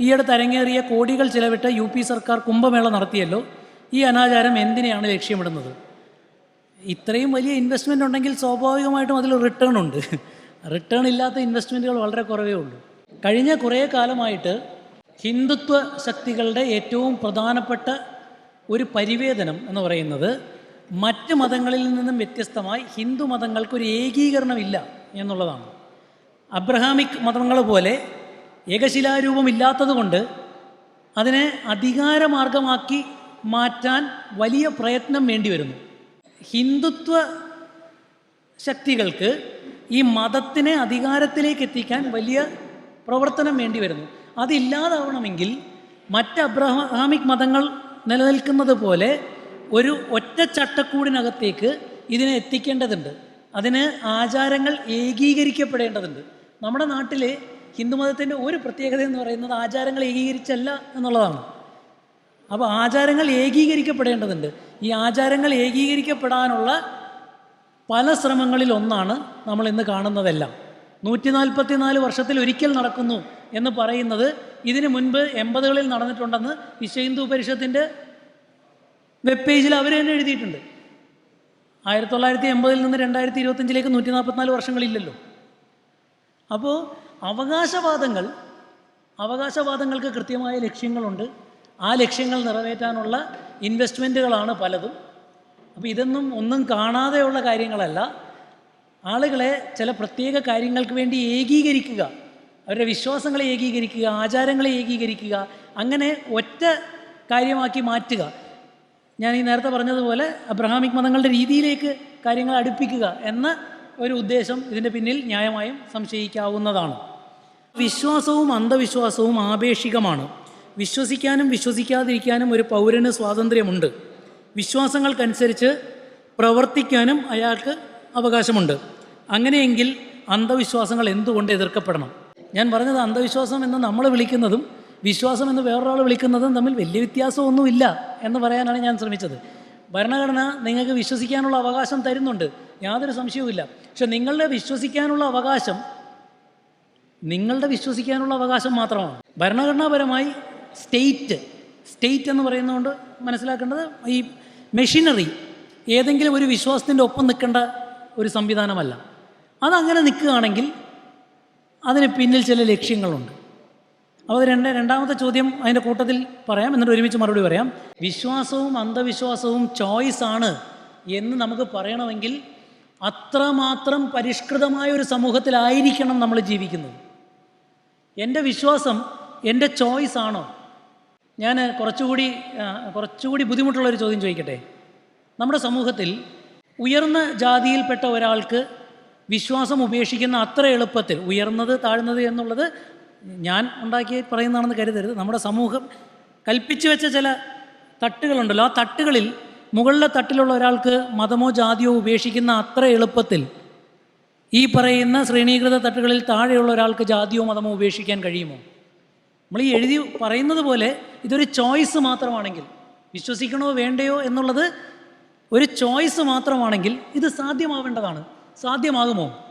ഈയടുത്ത് അരങ്ങേറിയ കോടികൾ ചിലവിട്ട് U P സർക്കാർ കുംഭമേള നടത്തിയല്ലോ. ഈ അനാചാരം എന്തിനെയാണ് ലക്ഷ്യമിടുന്നത്? ഇത്രയും വലിയ ഇൻവെസ്റ്റ്മെന്റ് ഉണ്ടെങ്കിൽ സ്വാഭാവികമായിട്ടും അതിൽ റിട്ടേൺ ഉണ്ട്. റിട്ടേൺ ഇല്ലാത്ത ഇൻവെസ്റ്റ്മെന്റുകൾ വളരെ കുറവേ ഉള്ളൂ. കഴിഞ്ഞ കുറേ കാലമായിട്ട് ഹിന്ദുത്വ ശക്തികളുടെ ഏറ്റവും പ്രധാനപ്പെട്ട ഒരു പരിവേദനം എന്ന് പറയുന്നത് മറ്റ് മതങ്ങളിൽ നിന്നും വ്യത്യസ്തമായി ഹിന്ദു മതങ്ങൾക്കൊരു ഏകീകരണമില്ല എന്നുള്ളതാണ്. അബ്രഹാമിക് മതങ്ങൾ പോലെ ഏകശിലാരൂപമില്ലാത്തത് കൊണ്ട് അതിനെ അധികാരമാർഗമാക്കി മാറ്റാൻ വലിയ പ്രയത്നം വേണ്ടി വരുന്നു ഹിന്ദുത്വ ശക്തികൾക്ക് ഈ മതത്തിനെ അധികാരത്തിലേക്ക് എത്തിക്കാൻ വലിയ പ്രവർത്തനം വേണ്ടി വരുന്നു അതില്ലാതാവണമെങ്കിൽ മറ്റ് അബ്രഹാമിക് മതങ്ങൾ നിലനിൽക്കുന്നത് പോലെ ഒരു ഒറ്റ ചട്ടക്കൂടിനകത്തേക്ക് ഇതിനെ എത്തിക്കേണ്ടതുണ്ട്. അതിന് ആചാരങ്ങൾ ഏകീകരിക്കപ്പെടേണ്ടതുണ്ട്. നമ്മുടെ നാട്ടിലെ ഹിന്ദുമതത്തിന്റെ ഒരു പ്രത്യേകത എന്ന് പറയുന്നത് ആചാരങ്ങൾ ഏകീകരിച്ചല്ല എന്നുള്ളതാണ്. അപ്പോൾ ആചാരങ്ങൾ ഏകീകരിക്കപ്പെടേണ്ടതുണ്ട്. ഈ ആചാരങ്ങൾ ഏകീകരിക്കപ്പെടാനുള്ള പല ശ്രമങ്ങളിൽ ഒന്നാണ് നമ്മൾ ഇന്ന് കാണുന്നതെല്ലാം. നൂറ്റി നാൽപ്പത്തി നാല് വർഷത്തിൽ ഒരിക്കൽ നടക്കുന്നു എന്ന് പറയുന്നത് ഇതിന് മുൻപ് എൺപതുകളിൽ നടന്നിട്ടുണ്ടെന്ന് വിശ്വ ഹിന്ദു പരിഷത്തിന്റെ വെബ് പേജിൽ അവർ തന്നെ എഴുതിയിട്ടുണ്ട്. ആയിരത്തി തൊള്ളായിരത്തി എൺപതിൽ നിന്ന് രണ്ടായിരത്തി ഇരുപത്തഞ്ചിലേക്ക് നൂറ്റി നാൽപ്പത്തിനാല് വർഷങ്ങളില്ലല്ലോ. അപ്പോൾ അവകാശവാദങ്ങൾ അവകാശവാദങ്ങൾക്ക് കൃത്യമായ ലക്ഷ്യങ്ങളുണ്ട്. ആ ലക്ഷ്യങ്ങൾ നിറവേറ്റാനുള്ള ഇൻവെസ്റ്റ്മെന്റുകളാണ് പലതും. അപ്പോൾ ഇതൊന്നും ഒന്നും കാണാതെയുള്ള കാര്യങ്ങളല്ല. ആളുകളെ ചില പ്രത്യേക കാര്യങ്ങൾക്ക് വേണ്ടി ഏകീകരിക്കുക അവരുടെ വിശ്വാസങ്ങളെ ഏകീകരിക്കുക ആചാരങ്ങളെ ഏകീകരിക്കുക അങ്ങനെ ഒറ്റ കാര്യമാക്കി മാറ്റുക. ഞാൻ ഈ നേരത്തെ പറഞ്ഞതുപോലെ അബ്രഹാമിക് മതങ്ങളുടെ രീതിയിലേക്ക് കാര്യങ്ങൾ അടുപ്പിക്കുക എന്ന ഒരു ഉദ്ദേശം ഇതിന്റെ പിന്നിൽ ന്യായമായും സംശയിക്കാവുന്നതാണ്. വിശ്വാസവും അന്ധവിശ്വാസവും ആപേക്ഷികമാണ്. വിശ്വസിക്കാനും വിശ്വസിക്കാതിരിക്കാനും ഒരു പൗരന് സ്വാതന്ത്ര്യമുണ്ട്. വിശ്വാസങ്ങൾക്കനുസരിച്ച് പ്രവർത്തിക്കാനും അയാൾക്ക് അവകാശമുണ്ട്. അങ്ങനെയെങ്കിൽ അന്ധവിശ്വാസങ്ങൾ എന്തുകൊണ്ട് എതിർക്കപ്പെടണം? ഞാൻ പറഞ്ഞത് അന്ധവിശ്വാസം എന്ന് നമ്മൾ വിളിക്കുന്നതും വിശ്വാസം എന്ന് വേറൊരാൾ വിളിക്കുന്നതും തമ്മിൽ വലിയ വ്യത്യാസമൊന്നുമില്ല എന്ന് പറയാനാണ് ഞാൻ ശ്രമിച്ചത്. ഭരണഘടന നിങ്ങൾക്ക് വിശ്വസിക്കാനുള്ള അവകാശം തരുന്നുണ്ട്. യാതൊരു സംശയവുമില്ല. പക്ഷെ നിങ്ങളുടെ വിശ്വസിക്കാനുള്ള അവകാശം നിങ്ങളുടെ വിശ്വസിക്കാനുള്ള അവകാശം മാത്രമാണ്. ഭരണഘടനാപരമായി സ്റ്റേറ്റ് സ്റ്റേറ്റ് എന്ന് പറയുന്നതുകൊണ്ട് മനസ്സിലാക്കേണ്ടത് ഈ മെഷീനറി ഏതെങ്കിലും ഒരു വിശ്വാസത്തിന്റെ ഒപ്പം നിൽക്കേണ്ട ഒരു സംവിധാനമല്ല. അതങ്ങനെ നിൽക്കുകയാണെങ്കിൽ അതിന് പിന്നിൽ ചില ലക്ഷ്യങ്ങളുണ്ട്. അപ്പോൾ രണ്ട് രണ്ടാമത്തെ ചോദ്യം അതിന്റെ കൂട്ടത്തിൽ പറയാം. എന്നിട്ട് ഒരുമിച്ച് മറുപടി പറയാം. വിശ്വാസവും അന്ധവിശ്വാസവും ചോയ്സ് ആണ് എന്ന് നമുക്ക് പറയണമെങ്കിൽ അത്രമാത്രം പരിഷ്കൃതമായ ഒരു സമൂഹത്തിലായിരിക്കണം നമ്മൾ ജീവിക്കുന്നത്. എന്റെ വിശ്വാസം എന്റെ ചോയ്സ് ആണോ? ഞാൻ കുറച്ചുകൂടി കുറച്ചുകൂടി ബുദ്ധിമുട്ടുള്ള ഒരു ചോദ്യം ചോദിക്കട്ടെ? നമ്മുടെ സമൂഹത്തിൽ ഉയർന്ന ജാതിയിൽപ്പെട്ട ഒരാൾക്ക് വിശ്വാസം ഉപേക്ഷിക്കുന്ന അത്ര എളുപ്പത്തിൽ ഉയർന്നത് താഴ്ന്നത് എന്നുള്ളത് ഞാൻ ഉണ്ടാക്കി പറയുന്നതാണെന്ന് കരുതരുത്. നമ്മുടെ സമൂഹം കൽപ്പിച്ചു വെച്ച ചില തട്ടുകളുണ്ടല്ലോ. ആ തട്ടുകളിൽ മുകളിലെ തട്ടിലുള്ള ഒരാൾക്ക് മതമോ ജാതിയോ ഉപേക്ഷിക്കുന്ന അത്ര എളുപ്പത്തിൽ ഈ പറയുന്ന ശ്രേണീകൃത തട്ടുകളിൽ താഴെയുള്ള ഒരാൾക്ക് ജാതിയോ മതമോ ഉപേക്ഷിക്കാൻ കഴിയുമോ? നമ്മൾ ഈ എഴുതി പറയുന്നത് പോലെ ഇതൊരു ചോയ്സ് മാത്രമാണെങ്കിൽ വിശ്വസിക്കണോ വേണ്ടയോ എന്നുള്ളത് ഒരു ചോയ്സ് മാത്രമാണെങ്കിൽ ഇത് സാധ്യമാവേണ്ടതാണ്. സാധ്യമാകുമോ?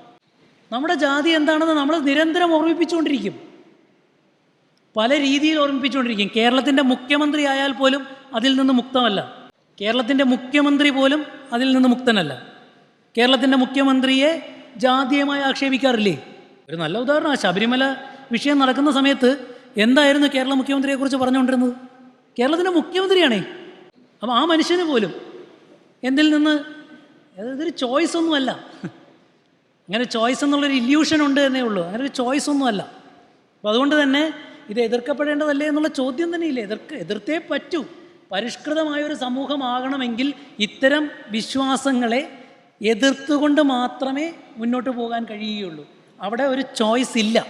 നമ്മുടെ ജാതി എന്താണെന്ന് നമ്മൾ നിരന്തരം ഓർമ്മിപ്പിച്ചുകൊണ്ടിരിക്കും. പല രീതിയിൽ ഓർമ്മിപ്പിച്ചുകൊണ്ടിരിക്കും. കേരളത്തിന്റെ മുഖ്യമന്ത്രി ആയാൽ പോലും അതിൽ നിന്ന് മുക്തമല്ല. കേരളത്തിന്റെ മുഖ്യമന്ത്രി പോലും അതിൽ നിന്ന് മുക്തനല്ല. കേരളത്തിന്റെ മുഖ്യമന്ത്രിയെ ജാതീയമായി ആക്ഷേപിക്കാറില്ലേ? ഒരു നല്ല ഉദാഹരണമാണ് ശബരിമല വിഷയം നടക്കുന്ന സമയത്ത് എന്തായിരുന്നു കേരള മുഖ്യമന്ത്രിയെക്കുറിച്ച് പറഞ്ഞുകൊണ്ടിരുന്നത്? കേരളത്തിന്റെ മുഖ്യമന്ത്രിയാണേ. അപ്പോൾ ആ മനുഷ്യന് പോലും എന്തിൽ നിന്ന്? ഇതൊരു ചോയ്സ് ഒന്നുമല്ല. അങ്ങനെ ചോയ്സ് എന്നുള്ളൊരു ഇല്യൂഷൻ ഉണ്ട് എന്നേ ഉള്ളൂ. അങ്ങനെ ഒരു ചോയ്സ് ഒന്നുമല്ല. അപ്പോൾ അതുകൊണ്ട് തന്നെ ഇത് എതിർക്കപ്പെടേണ്ടതല്ലേ എന്നുള്ള ചോദ്യം തന്നെ ഇല്ല എതിർക്ക് എതിർത്തേ പറ്റൂ. പരിഷ്കൃതമായ ഒരു സമൂഹമാകണമെങ്കിൽ ഇത്തരം വിശ്വാസങ്ങളെ എതിർത്തുകൊണ്ട് മാത്രമേ മുന്നോട്ട് പോകാൻ കഴിയുകയുള്ളൂ. അവിടെ ഒരു ചോയ്സ് ഇല്ല.